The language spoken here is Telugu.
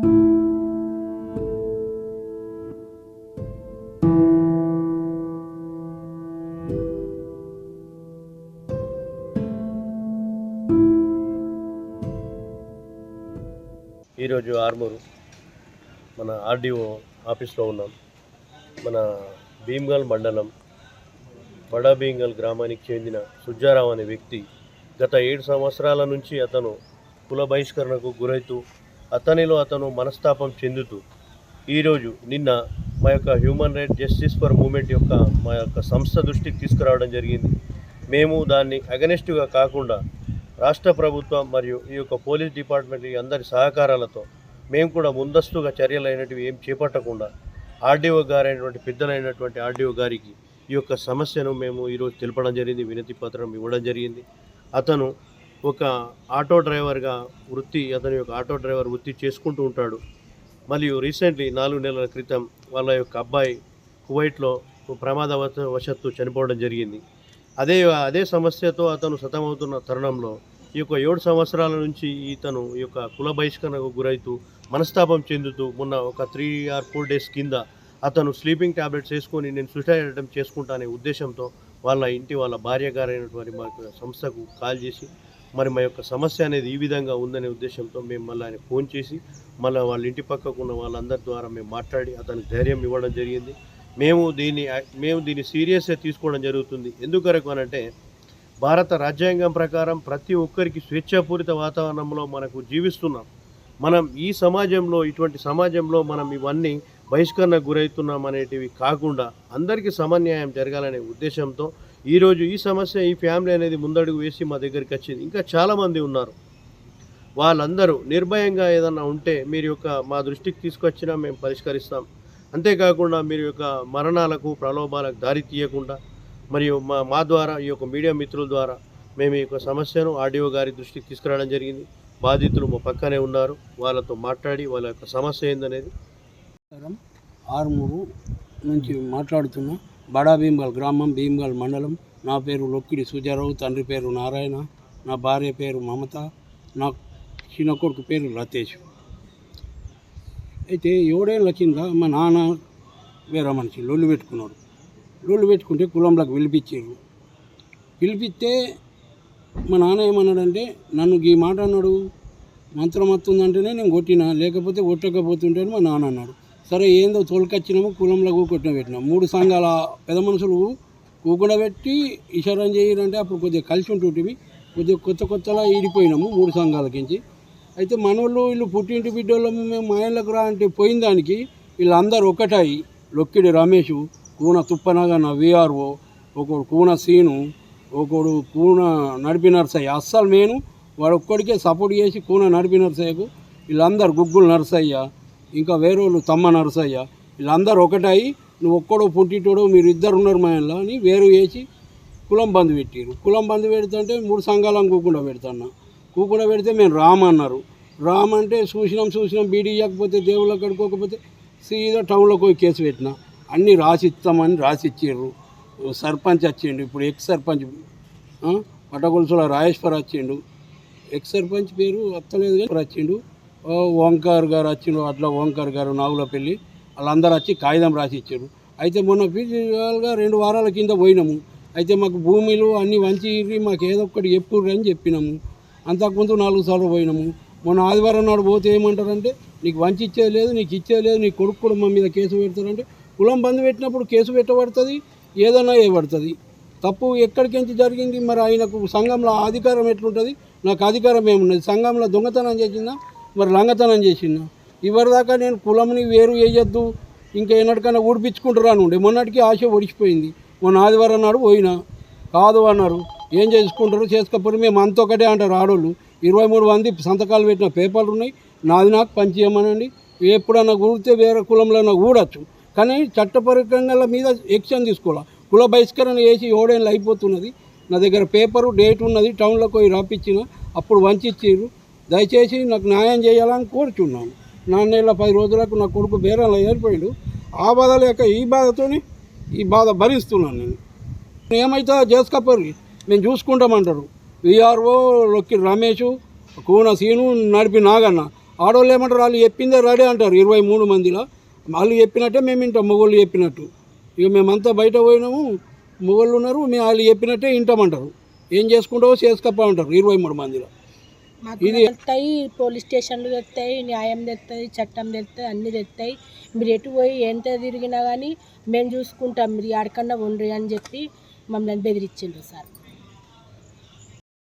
ఈరోజు ఆర్మూరు మన ఆర్డీఓ ఆఫీస్లో ఉన్నాం. మన భీమ్గల్ మండలం బడా భీమ్గల్ గ్రామానికి చెందిన సుజ్జారావు అనే వ్యక్తి గత ఏడు సంవత్సరాల నుంచి అతను కుల బహిష్కరణకు గురవుతూ అతనిలో అతను మనస్తాపం చెందుతూ ఈరోజు నిన్న మా యొక్క human right justice for movement యొక్క మా యొక్క సంస్థ దృష్టికి తీసుకురావడం జరిగింది. మేము దాన్ని అగనెస్ట్గా కాకుండా రాష్ట్ర ప్రభుత్వం మరియు ఈ యొక్క పోలీస్ డిపార్ట్మెంట్ అందరి సహకారాలతో మేము కూడా ముందస్తుగా చర్యలు అయినటివి ఏం చేపట్టకుండా ఆర్డీఓ గారైనటువంటి పెద్దలైనటువంటి ఆర్డీఓ గారికి ఈ యొక్క సమస్యను మేము ఈరోజు తెలపడం జరిగింది వినతి పత్రం ఇవ్వడం జరిగింది. అతను ఒక ఆటో డ్రైవర్గా వృత్తి అతని యొక్క ఆటో డ్రైవర్ వృత్తి చేసుకుంటూ ఉంటాడు. మరియు రీసెంట్లీ నాలుగు నెలల క్రితం వాళ్ళ యొక్క అబ్బాయి కువైట్లో ప్రమాదవశ వశత్తు చనిపోవడం జరిగింది. అదే అదే సమస్యతో అతను సతమవుతున్న తరుణంలో ఈ యొక్క ఏడు సంవత్సరాల నుంచి ఇతను ఈ యొక్క కుల బహిష్కరణకు గురవుతూ మనస్తాపం చెందుతూ మొన్న ఒక త్రీ ఆర్ ఫోర్ డేస్ కింద అతను స్లీపింగ్ టాబ్లెట్స్ వేసుకొని నేను సూసైడ్ అటెంప్ట్ చేసుకుంటా అనే ఉద్దేశంతో వాళ్ళ ఇంటి వాళ్ళ భార్య గారైనటువంటి మా సంస్థకు కాల్ చేసి మరి మా యొక్క సమస్య అనేది ఈ విధంగా ఉందనే ఉద్దేశంతో మేము మళ్ళీ ఆయన ఫోన్ చేసి మళ్ళీ వాళ్ళ ఇంటి పక్కకు ఉన్న వాళ్ళందరి ద్వారా మేము మాట్లాడి అతనికి ధైర్యం ఇవ్వడం జరిగింది. మేము దీన్ని మేము దీన్ని సీరియస్గా తీసుకోవడం జరుగుతుంది. ఎందుకరకు అనంటే భారత రాజ్యాంగం ప్రకారం ప్రతి ఒక్కరికి స్వేచ్ఛాపూరిత వాతావరణంలో మనకు జీవిస్తున్నాం. మనం ఈ సమాజంలో ఇటువంటి సమాజంలో మనం ఇవన్నీ బహిష్కరణకు గురవుతున్నాం అనేటివి కాకుండా అందరికీ సమన్యాయం జరగాలనే ఉద్దేశంతో ఈరోజు ఈ సమస్య ఈ ఫ్యామిలీ అనేది ముందడుగు వేసి మా దగ్గరికి వచ్చింది. ఇంకా చాలామంది ఉన్నారు. వాళ్ళందరూ నిర్భయంగా ఏదన్నా ఉంటే మీరు యొక్క మా దృష్టికి తీసుకొచ్చినా మేము పరిష్కరిస్తాం. అంతేకాకుండా మీరు యొక్క మరణాలకు ప్రలోభాలకు దారి తీయకుండా మరియు మా మా ద్వారా ఈ యొక్క మీడియా మిత్రుల ద్వారా మేము ఈ యొక్క సమస్యను ఆర్డీఓ గారి దృష్టికి తీసుకురావడం జరిగింది. బాధితులు మా పక్కనే ఉన్నారు. వాళ్ళతో మాట్లాడి వాళ్ళ యొక్క సమస్య ఏందనేది నమస్కారం ఆరుమూరు నుంచి మాట్లాడుతున్నా. బడా భీమ్గల్ గ్రామం భీమ్గల్ మండలం. నా పేరు లొక్కిడి సుజారావు తండ్రి పేరు నారాయణ నా భార్య పేరు మమత నా చిన్న కొడుకు పేరు రతేష్. అయితే ఏడేళ్ళ కింద మా నాన్న వేరే మనిషి లొల్లు పెట్టుకున్నాడు. లొల్లు పెట్టుకుంటే కులంలోకి పిలిపించారు. పిలిపిస్తే మా నాన్న ఏమన్నాడంటే నన్ను ఈ మాట అన్నాడు. మంత్రం వస్తుందంటేనే నేను కొట్టినా లేకపోతే కొట్టకపోతుంటే మా నాన్న అన్నాడు. సరే ఏందో తోలుకొచ్చినాము కులంలో కూకొట్టిన పెట్టినాం. మూడు సంఘాల పెద్ద మనుషులు కూకుండబెట్టి ఇషారం చేయాలంటే అప్పుడు కొద్దిగా కలిసి ఉంటుంటివి కొద్దిగా కొత్త కొత్తలా ఈడిపోయినాము మూడు సంఘాలకించి అయితే మనోళ్ళు వీళ్ళు పుట్టింటి బిడ్డోళ్ళము మేము మా ఇళ్ళకు రా అంటే పోయిన దానికి వీళ్ళందరూ ఒకటాయి లొక్కిడి రమేష్ కూన తుప్పనగన విఆర్ఓ ఒకడు కూన సీను ఒకడు కూన నడిపి నర్సయ్య అస్సలు నేను వాడు ఒక్కడికే సపోర్ట్ చేసి కూన నడిపి నర్సయ్యకు వీళ్ళందరూ గుగ్గులు నర్సయ్య. ఇంకా వేరే వాళ్ళు తమ్మ నరసయ్య వీళ్ళందరూ ఒకటాయి నువ్వు ఒక్కడో పుట్టిటోడో మీరు ఇద్దరు ఉన్నారు మా ఇంట్లో అని వేరు చేసి కులం బంద్ పెట్టారు కులం బంద్ పెడుతుంటే మూడు సంఘాలను కూకుండా పెడుతున్నా. కూకుండా పెడితే మేము రామ్ అన్నారు. రామ్ అంటే చూసినాం చూసినాం బీడీ ఇవ్వకపోతే దేవుళ్ళ కడుకోకపోతే సీదా టౌన్లోకి పోయి కేసు పెట్టిన. అన్నీ రాసి ఇస్తామని రాసి ఇచ్చారు సర్పంచ్ వచ్చిండు ఇప్పుడు ఎక్స్ సర్పంచ్ ఆ, పటగొలుసుల రాజేశ్వర్ వచ్చిండు. ఎక్స్ సర్పంచ్ పేరు అత్తలేదు కానీ వచ్చిండు. ఓంకార్ గారు వచ్చిన అట్లా ఓంకార్ గారు నాగులపల్లి వాళ్ళందరూ వచ్చి కాగితం రాసి ఇచ్చారు అయితే మొన్న ఫిజికల్గా రెండు వారాల కింద పోయినాము. అయితే మాకు భూమిలు అన్నీ వంచి మాకు ఏదో ఒకటి ఎప్పుడు అని చెప్పినాము. అంతకుముందు నాలుగు సార్లు పోయినాము. మొన్న ఆదివారం నాడు పోతే ఏమంటారంటే నీకు వంచి ఇచ్చేది లేదు నీకు ఇచ్చేది లేదు నీ కొడుకు కూడా మా మీద కేసు పెడతారంటే కులం బంద్ పెట్టినప్పుడు కేసు పెట్టబడుతుంది ఏదైనా వేయబడుతుంది తప్పు ఎక్కడికించి జరిగింది? మరి ఆయనకు సంఘంలో అధికారం ఎట్లుంటుంది? నాకు అధికారం ఏమున్నది? సంఘంలో దొంగతనం చేసిందా? మరి లంగతనం చేసిండు. ఇవరిదాకా నేను కులంని వేరు వేయొద్దు ఇంకా ఎన్నటికైనా ఊడిపించుకుంటారా ఉండే. మొన్నటికి ఆశ ఒడిచిపోయింది మొన్న ఆదివారం నాడు పోయినా. కాదు అన్నారు. ఏం చేసుకుంటారు చేసుకోకపోతే మేము అంత ఒకటే అంటారు ఆడోళ్ళు. ఇరవై మూడు మంది సంతకాలు పెట్టిన పేపర్లు ఉన్నాయి. నాది నాకు పంచేయమనండి. ఎప్పుడన్నా కూడితే వేరే కులంలో కూడచ్చు కానీ చట్టపరంగా మీద ఎక్షన్ తీసుకోవాలి? కుల బహిష్కరణ చేసి ఏడేళ్ళు అయిపోతున్నది. నా దగ్గర పేపరు డేట్ ఉన్నది. టౌన్లోకి పోయి రాపిచ్చిన. అప్పుడు వంచిచ్చిర్రు దయచేసి నాకు న్యాయం చేయాలని కోరుచున్నాను. నాన్నేళ్ళ పది రోజులకు నా కొడుకు బేరంలో ఏర్పడాడు. ఆ బాధ లేక ఈ బాధతోని ఈ బాధ భరిస్తున్నాను నేను. ఏమైతే చేసుకోపోరు మేము చూసుకుంటామంటారు. విఆర్ఓ లొక్కి రమేష్ కూన సీను నడిపి నాగన్న. ఆడవాళ్ళు ఏమంటారు? వాళ్ళు చెప్పిందే రెడీ అంటారు ఇరవై మూడు మందిలో. వాళ్ళు చెప్పినట్టే మేము ఇంటాం మొగోళ్ళు చెప్పినట్టు. ఇక మేమంతా బయట పోయినాము. మొగోళ్ళు ఉన్నారు. మేము వాళ్ళు చెప్పినట్టే వింటామంటారు ఏం చేసుకుంటావో చేసుకపోమంటారు ఇరవై మూడు మందిలో. మాకు తెస్తాయి పోలీస్ స్టేషన్లు తెస్తాయి న్యాయం తెస్తాయి చట్టం తెస్తాయి అన్నీ తెస్తాయి మీరు ఎటు పోయి ఎంత తిరిగినా కానీ మేము చూసుకుంటాం మీరు ఎక్కడన్నా ఉండ్రి అని చెప్పి మమ్మల్ని బెదిరించిండ్రు సార్.